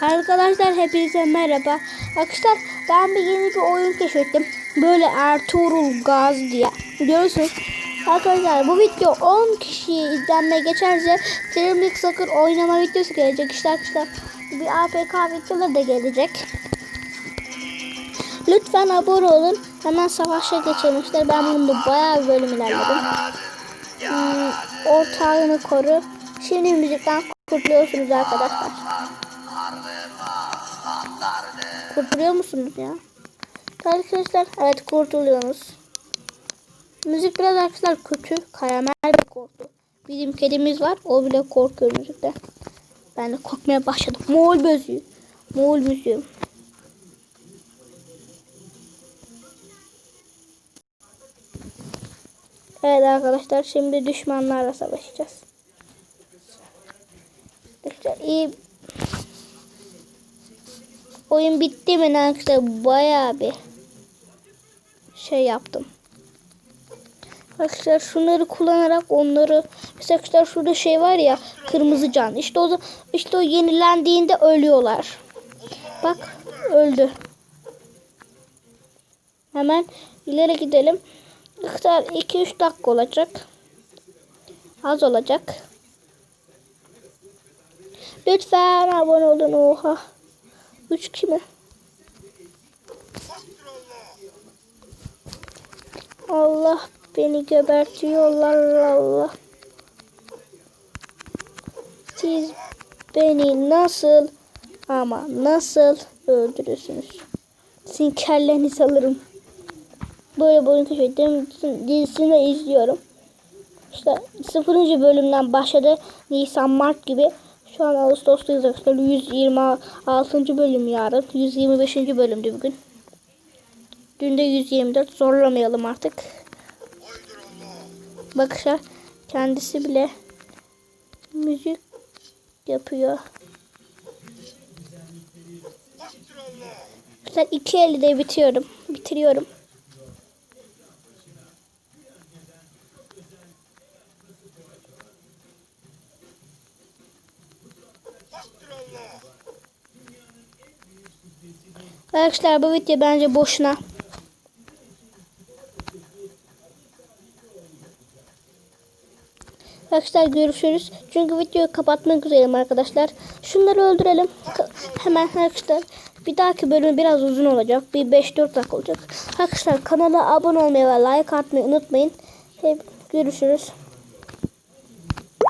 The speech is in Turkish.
Arkadaşlar hepinize merhaba. Arkadaşlar ben bir yeni bir oyun keşfettim. Böyle Ertuğrul Gaz diye. Görüyorsunuz. Arkadaşlar bu video 10 kişiye izlenme geçerse Trimlik Sakır oynama videosu gelecek. İşte arkadaşlar bir APK videoları da gelecek. Lütfen abone olun. Hemen savaşa geçelim. İşte ben bunda bayağı bir bölüm ilerledim. Hmm, ortağını koru. Şimdi müzikten kurtuluyorsunuz arkadaşlar. Kurtuluyor musunuz ya? Arkadaşlar evet kurtuluyorsunuz. Müzik biraz arkadaşlar kötü. Karamel bir korktu. Bizim kedimiz var. O bile korkuyor müzikte. Ben de korkmaya başladım. Moğol müziği. Moğol müziği. Evet arkadaşlar şimdi düşmanlarla savaşacağız. Arkadaşlar iyi oyun bitti mi arkadaşlar bayağı bir şey yaptım. Arkadaşlar şunları kullanarak onları mesela arkadaşlar şurada şey var ya kırmızı can işte o işte o yenilendiğinde ölüyorlar. Bak öldü. Hemen ileri gidelim. Arkadaşlar 2-3 dakika olacak. Az olacak. Lütfen abone olun. Oha. 3 kimi? Allah beni gebertiyorlar Allah. Siz beni nasıl ama nasıl öldürürsünüz? Sizin kellenizi alırım. Böyle boyun keşfettim. Dizisini izliyorum. İşte 0. bölümden başladı. Nisan, Mart gibi. Şu an Ağustos'tayız arkadaşlar. 126. bölüm yarın. 125. bölümdü bugün. Dün de 124. Zorlamayalım artık. Bakışlar kendisi bile müzik yapıyor. Arkadaşlar iki elde bitiyorum. Bitiriyorum. Arkadaşlar bu video bence boşuna. Arkadaşlar görüşürüz. Çünkü videoyu kapatmak üzereyim arkadaşlar. Şunları öldürelim. Ka- Hemen arkadaşlar. Bir dahaki bölüm biraz uzun olacak. Bir 5-4 dakika olacak. Arkadaşlar kanala abone olmayı ve like atmayı unutmayın. Hep görüşürüz.